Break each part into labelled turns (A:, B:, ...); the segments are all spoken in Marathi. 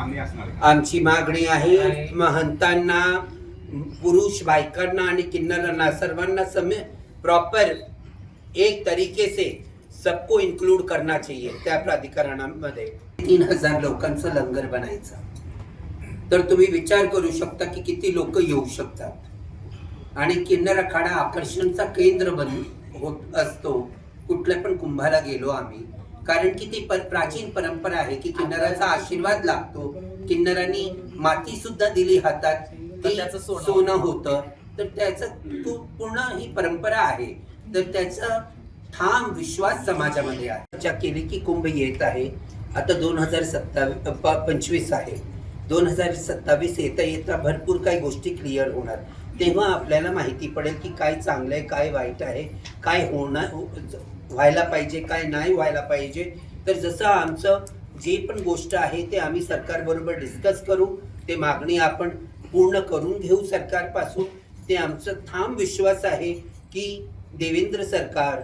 A: मागणी असणार आहे.
B: आमची मागणी आहे महंतांना पुरुष बायकांना आणि किन्नरांना सर्वांना समय प्रॉपर एक तरीके से सबको इंक्लूड करना चाहिए त्या प्राधिकरणामध्ये. तीन हजार लोकांचं लंगर बनायचं. तर तुम्ही विचार करू शकता की किती लोक येऊ शकतात. आणि किन्नर आखाडा आकर्षणचा केंद्र बन होत असतो. कुठल्या पण कुंभाला गेलो आम्ही कारण की ती पर- प्राचीन परंपरा आहे की किन्नराचा आशीर्वाद लागतो. किन्नरांनी माती सुद्धा दिली हातात.
C: तर
B: ती
C: त्याचं सोनं.
B: सोनं होतं. तर त्याचं तू पूर्ण ही परंपरा आहे. तर त्याचा ठाम विश्वास समाजामध्ये आहे. चर्चा केली की कुंभ येत आहे. आता दोन हजार सत्तावीस पंचवीस आहे. दोन हजार सत्तावीस येता येता भरपूर काही गोष्टी क्लिअर होणार. तेव्हा आपल्याला माहिती पडेल की काय चांगलं आहे काय वाईट आहे काय होणार व्हायला पाहिजे काय नाही व्हायला पाहिजे. तर जसं आमचं जे पण गोष्ट आहे ते आम्ही सरकारबरोबर डिस्कस करू. ते मागणी आपण पूर्ण करून घेऊ सरकारपासून. ते आमचं ठाम विश्वास आहे की देवेंद्र सरकार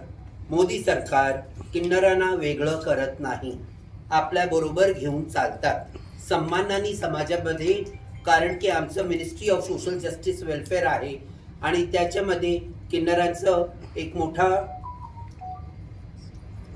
B: मोदी सरकार किन्नरांना वेगळं करत नाही. आपल्याबरोबर घेऊन चालतात. सन्मानाने समाजामध्ये कारण की आमचं ministry of social justice welfare आहे. आणि त्याच्यामध्ये किन्नरांचं एक मोठा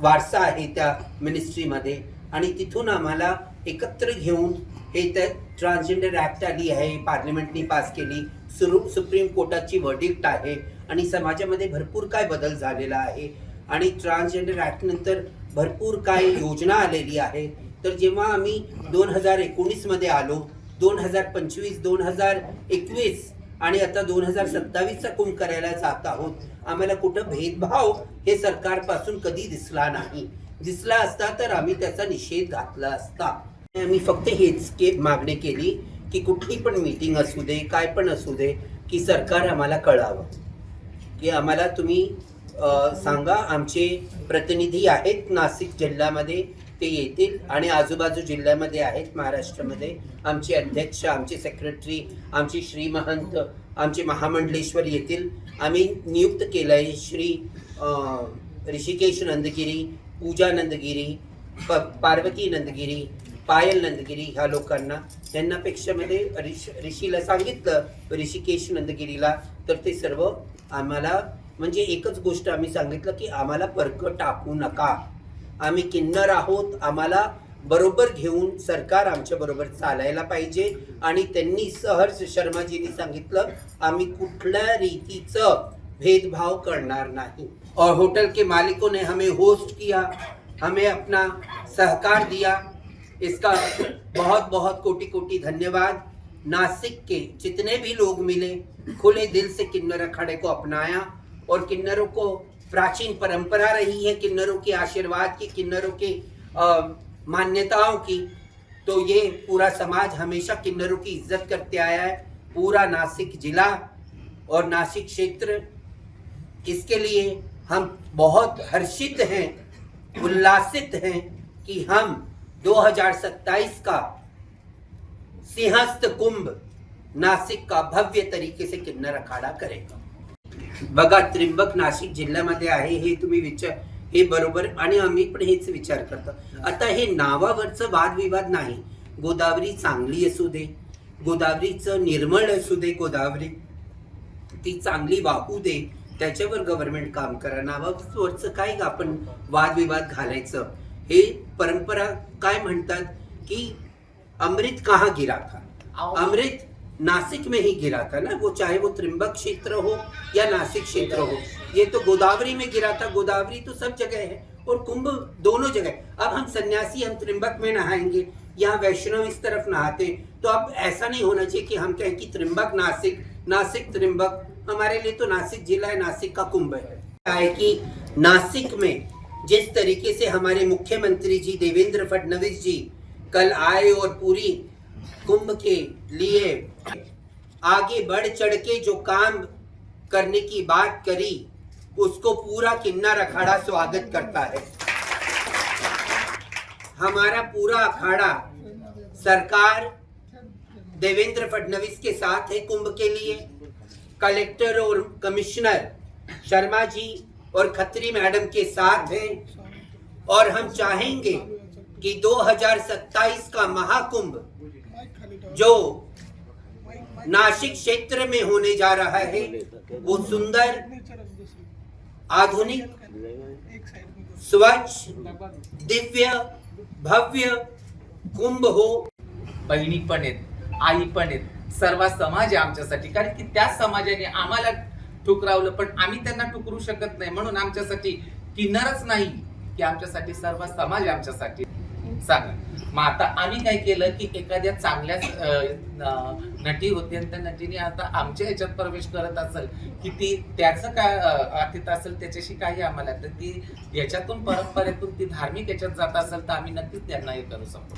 B: वारसा आहे त्या मिनिस्ट्रीमध्ये आणि तिथून आम्हाला एकत्र घेऊन हे तर ट्रान्सजेंडर ॲक्ट आली आहे पार्लमेंटनी पास केली. सुरू सुप्रीम कोर्टाची वर्डिक्ट आहे. आणि समाजामध्ये भरपूर काय बदल झालेला आहे. आणि ट्रान्सजेंडर ॲक्टनंतर भरपूर काय योजना आलेली आहे. तर जेव्हा आम्ही दोन हजार एकोणीसमध्ये आलो दोन हजार पंचवीस दोन हजार एकवीस आणि आता दोन हजार सत्तावीसचा कुंभ करायला जात आहोत. आम्हाला कुठं भेदभाव हे सरकारपासून कधी दिसला नाही. दिसला असता तर आम्ही त्याचा निषेध घातला असता. आम्ही फक्त हेच के मागणी केली की कुठली पण मीटिंग असू दे काय पण असू दे की सरकार आम्हाला कळावं. की आम्हाला तुम्ही सांगा आमचे प्रतिनिधी आहेत नाशिक जिल्ह्यामध्ये. ते येतील. आणि आजूबाजू जिल्ह्यामध्ये आहेत. महाराष्ट्रामध्ये आमचे अध्यक्ष आमचे सेक्रेटरी आमचे श्री महंत आमचे महामंडलेश्वर येतील. आम्ही नियुक्त केलं आहे श्री ऋषिकेश नंदगिरी पूजा नंदगिरी प पार्वती नंदगिरी पायल नंदगिरी ह्या लोकांना. त्यांनापेक्षामध्ये ऋष ऋषीला सांगितलं ऋषिकेश नंदगिरीला. तर ते सर्व आम्हाला म्हणजे एकच गोष्ट आम्ही सांगितलं की आम्हाला परकं टाकू नका. आम्ही किन्नर आहोत. आम्हाला बरोबर घेऊन सरकार आमच्या बरोबर चालायला पाहिजे. आणि त्यांनी सहर्ष शर्माजींनी सांगितलं आम्ही कुठल्या रीतीचं भेदभाव करणार नाही. और होटल के मालिकों ने हमें होस्ट किया हमें अपना सहकार दिया. इसका बहुत बहुत कोटि कोटि धन्यवाद. नासिक के जितने भी लोग मिले खुले दिल से किन्नर अखाड़े को अपनाया और किन्नरों को प्राचीन परंपरा रही है किन्नरों के आशीर्वाद की, किन्नरों के मान्यताओं की तो ये पूरा समाज हमेशा किन्नरों की इज़्ज़त करते आया है। पूरा नासिक जिला और नासिक क्षेत्र, इसके लिए हम बहुत हर्षित हैं, उल्लासित हैं कि हम 2027 का सिंहस्थ कुंभ नासिक का भव्य तरीके से किन्नर अखाडा करेगा। बघा त्रिंबक नाशिक जिल्ह्यामध्ये आहे हे तुम्ही विचार हे बरोबर आणि आम्ही पण हेच विचार करतो. आता हे नावावरचं वादविवाद नाही. गोदावरी चांगली असू दे गोदावरीचं निर्मळ असू दे गोदावरी ती चांगली वाहू दे त्याच्यावर गव्हर्नमेंट काम करा. नावावरचं काय आपण वादविवाद घालायचं? हे परंपरा काय म्हणतात की अमृत कहाँ गिरा था? अमृत नासिक में ही गिरा था ना, वो चाहे वो त्रिम्बक क्षेत्र हो या नासिक क्षेत्र हो, ये तो गोदावरी में गिरा था। गोदावरी तो सब जगह है और कुंभ दोनों जगह। अब हम सन्यासी, हम त्रिम्बक में नहाएँगे, यहाँ वैष्णव इस तरफ़ नहाते तो अब ऐसा नहीं होना चाहिए कि हम कहें कि त्रिम्बक नासिक नासिक त्रिम्बक हमारे लिए तो नासिक जिला है, नासिक का कुंभ है। कि नासिक में जिस तरीके से हमारे मुख्यमंत्री जी, देवेंद्र फडणवीस जी कल आए और पूरी कुंभ के लिए आगे बढ़ चढ़ के जो काम करने की बात करी, उसको पूरा किन्नर अखाड़ा स्वागत करता है। हमारा पूरा अखाड़ा सरकार देवेंद्र फडणवीस के साथ है कुंभ के लिए। कलेक्टर और कमिश्नर शर्मा जी और खत्री मैडम के साथ हैं। और हम चाहेंगे कि 2027 का महाकुंभ, जो नासिक क्षेत्र में होने जा रहा है। वो सुंदर आधुनिक स्वच्छ दिव्य भव्य कुंभ हो।
A: बहिणी पण आहेत आई पण आहेत सर्व समाज आहे आमच्यासाठी. कारण की त्या समाजाने आम्हाला ठुकरावलं पण आम्ही त्यांना ठुकरू शकत नाही. म्हणून आमच्यासाठी किन्नरच नाही की आमच्यासाठी सर्व समाज आमच्यासाठी. सांगा मग आता आम्ही काय केलं की एखाद्या चांगल्या नटी होती आणि त्या नटीने आता आमच्या ह्याच्यात प्रवेश करत असेल की ती त्याचं काय अतीत असेल त्याच्याशी काही आम्हाला तर ती याच्यातून परंपरेतून ती धार्मिक याच्यात जात असेल तर आम्ही नक्कीच त्यांना हे करू शकतो.